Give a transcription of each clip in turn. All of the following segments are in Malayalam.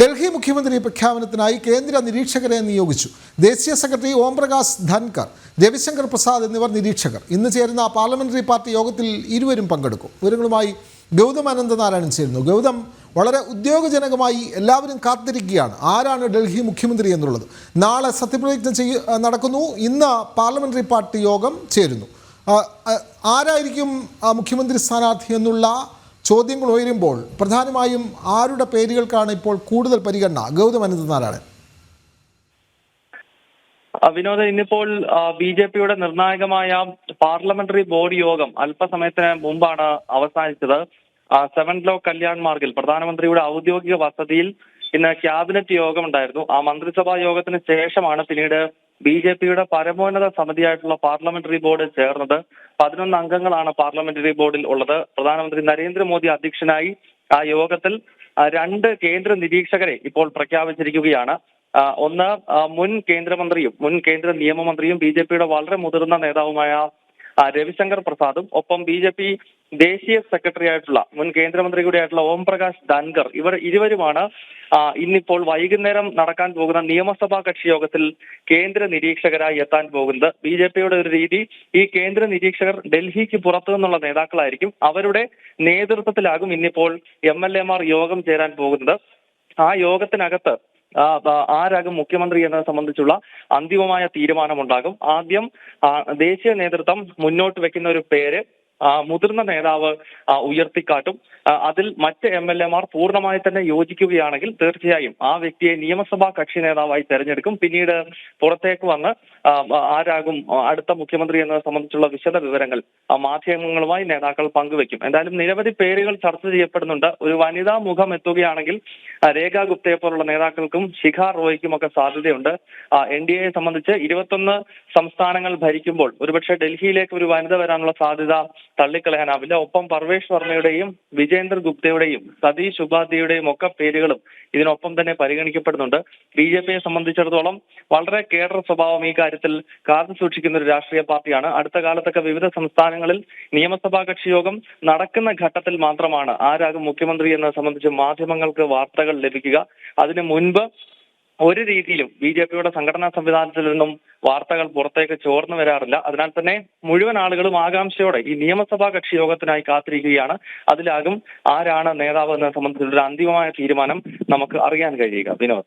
ഡൽഹി മുഖ്യമന്ത്രി പ്രഖ്യാപനത്തിനായി കേന്ദ്ര നിരീക്ഷകരെ നിയോഗിച്ചു. ദേശീയ സെക്രട്ടറി ഓംപ്രകാശ് ധൻകർ രവിശങ്കർ പ്രസാദ് എന്നിവർ നിരീക്ഷകർ. ഇന്ന് ചേരുന്ന പാർലമെന്ററി പാർട്ടി യോഗത്തിൽ ഇരുവരും പങ്കെടുക്കും. വിവരങ്ങളുമായി ഗൗതം അനന്തനാരായണൻ ചേരുന്നു. ഗൗതം വളരെ ഉദ്യോഗജനകമായി എല്ലാവരും കാത്തിരിക്കുകയാണ്. ആരാണ് ഡൽഹി മുഖ്യമന്ത്രി എന്നുള്ളത്? നാളെ സത്യപ്രതിജ്ഞ ചെയ്യ നടക്കുന്നു. ഇന്ന് പാർലമെന്ററി പാർട്ടി യോഗം ചേരുന്നു. ആരായിരിക്കും മുഖ്യമന്ത്രി സ്ഥാനാർത്ഥി എന്നുള്ള ചോദ്യങ്ങൾ ഉയരുമ്പോൾ പ്രധാനമായും ആരുടെ പേരുകൾക്കാണ് ഇപ്പോൾ കൂടുതൽ പരിഗണന? ഗൗതം അനന്തനാരായണൻ വിനോദ ഇന്നിപ്പോൾ ബി ജെ പിയുടെ നിർണായകമായ പാർലമെന്ററി ബോർഡ് യോഗം അല്പസമയത്തിന് മുമ്പാണ് അവസാനിച്ചത്. സെവൻ ലോ കല്യാൺ മാർഗിൽ പ്രധാനമന്ത്രിയുടെ ഔദ്യോഗിക വസതിയിൽ ഇന്ന് ക്യാബിനറ്റ് യോഗം ഉണ്ടായിരുന്നു. ആ മന്ത്രിസഭാ യോഗത്തിന് ശേഷമാണ് പിന്നീട് ബി ജെ പിയുടെ പരമോന്നത സമിതിയായിട്ടുള്ള പാർലമെന്ററി ബോർഡ് ചേർന്നത് പതിനൊന്ന് അംഗങ്ങളാണ് പാർലമെന്ററി ബോർഡിൽ ഉള്ളത്. പ്രധാനമന്ത്രി നരേന്ദ്രമോദി അധ്യക്ഷനായി ആ യോഗത്തിൽ രണ്ട് കേന്ദ്ര നിരീക്ഷകരെ ഇപ്പോൾ പ്രഖ്യാപിച്ചിരിക്കുകയാണ്. ഒന്ന് മുൻ കേന്ദ്രമന്ത്രിയും മുൻ കേന്ദ്ര നിയമമന്ത്രിയും ബി ജെ പിയുടെ വളരെ മുതിർന്ന നേതാവുമായ രവിശങ്കർ പ്രസാദും ഒപ്പം ബി ജെ പി ദേശീയ സെക്രട്ടറി ആയിട്ടുള്ള മുൻ കേന്ദ്രമന്ത്രി കൂടിയായിട്ടുള്ള ഓം പ്രകാശ് ഇവർ ഇരുവരുമാണ് ഇന്നിപ്പോൾ വൈകുന്നേരം നടക്കാൻ പോകുന്ന നിയമസഭാ കക്ഷി യോഗത്തിൽ കേന്ദ്ര നിരീക്ഷകരായി എത്താൻ പോകുന്നത്. ബി ജെ പിയുടെ ഒരു രീതി ഈ കേന്ദ്ര നിരീക്ഷകർ ഡൽഹിക്ക് പുറത്തു നിന്നുള്ള നേതാക്കളായിരിക്കും. അവരുടെ നേതൃത്വത്തിലാകും ഇന്നിപ്പോൾ എം എൽ എമാർ യോഗം ചേരാൻ പോകുന്നത്. ആ യോഗത്തിനകത്ത് ആരാകും മുഖ്യമന്ത്രി എന്നത് സംബന്ധിച്ചുള്ള അന്തിമമായ തീരുമാനമുണ്ടാകും. ആദ്യം ദേശീയ നേതൃത്വം മുന്നോട്ട് വെക്കുന്ന ഒരു പേര് മുതിർന്ന നേതാവ് ഉയർത്തിക്കാട്ടും. അതിൽ മറ്റ് എം എൽ എമാർ പൂർണമായി തന്നെ യോജിക്കുകയാണെങ്കിൽ തീർച്ചയായും ആ വ്യക്തിയെ നിയമസഭാ കക്ഷി നേതാവായി തെരഞ്ഞെടുക്കും. പിന്നീട് പുറത്തേക്ക് വന്ന് ആരാകും അടുത്ത മുഖ്യമന്ത്രി എന്നത് സംബന്ധിച്ചുള്ള വിശദ വിവരങ്ങൾ മാധ്യമങ്ങളുമായി നേതാക്കൾ പങ്കുവെക്കും. എന്തായാലും നിരവധി പേരുകൾ ചർച്ച ചെയ്യപ്പെടുന്നുണ്ട്. ഒരു വനിതാ മുഖം എത്തുകയാണെങ്കിൽ രേഖ ഗുപ്തയെ പോലുള്ള നേതാക്കൾക്കും ശിഖ റോയ്ക്കും ഒക്കെ സാധ്യതയുണ്ട് എൻ ഡി എയെ സംബന്ധിച്ച് ഇരുപത്തൊന്ന് സംസ്ഥാനങ്ങൾ ഭരിക്കുമ്പോൾ ഒരുപക്ഷെ ഡൽഹിയിലേക്ക് ഒരു വനിത വരാനുള്ള സാധ്യത തള്ളിക്കളയാനാവില്ല. ഒപ്പം പർവേഷ് വർമ്മയുടെയും വിജേന്ദർ ഗുപ്തയുടെയും സതീഷ് ഉപാധ്യയുടെയും ഒക്കെ പേരുകളും ഇതിനൊപ്പം തന്നെ പരിഗണിക്കപ്പെടുന്നുണ്ട്. ബി ജെ പിയെ സംബന്ധിച്ചിടത്തോളം വളരെ കേഡർ സ്വഭാവം ഈ കാര്യത്തിൽ കാത്തു സൂക്ഷിക്കുന്ന ഒരു രാഷ്ട്രീയ പാർട്ടിയാണ്. അടുത്ത കാലത്തൊക്കെ വിവിധ സംസ്ഥാനങ്ങളിൽ നിയമസഭാ കക്ഷി യോഗം നടക്കുന്ന ഘട്ടത്തിൽ മാത്രമാണ് ആരാകും മുഖ്യമന്ത്രി എന്നത് സംബന്ധിച്ച് മാധ്യമങ്ങൾക്ക് വാർത്തകൾ ലഭിക്കുക. അതിനു മുൻപ് ഒരു രീതിയിലും ബി ജെ പിയുടെ സംഘടനാ സംവിധാനത്തിൽ നിന്നും വാർത്തകൾ പുറത്തേക്ക് ചോർന്നു വരാറില്ല. അതിനാൽ തന്നെ മുഴുവൻ ആളുകളും ആകാംക്ഷയോടെ ഈ നിയമസഭാ കക്ഷി യോഗത്തിനായി കാത്തിരിക്കുകയാണ്. അതിലാകും ആരാണ് നേതാവ് എന്നത് സംബന്ധിച്ചുള്ള അന്തിമമായ തീരുമാനം നമുക്ക് അറിയാൻ കഴിയുക. വിനോദ്.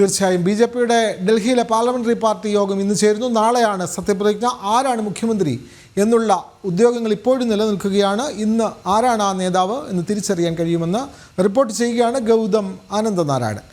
തീർച്ചയായും ബി ജെ പിയുടെ ഡൽഹിയിലെ പാർലമെന്ററി പാർട്ടി യോഗം ഇന്ന് ചേരുന്നു. നാളെയാണ് സത്യപ്രതിജ്ഞ. ആരാണ് മുഖ്യമന്ത്രി? എന്നുള്ള ഉദ്യോഗങ്ങൾ ഇപ്പോഴും നിലനിൽക്കുകയാണ്. ഇന്ന് ആരാണ് ആ നേതാവ് എന്ന് തിരിച്ചറിയാൻ കഴിയുമെന്ന് റിപ്പോർട്ട് ചെയ്യുകയാണ് ഗൗതം ആനന്ദനാരായണൻ.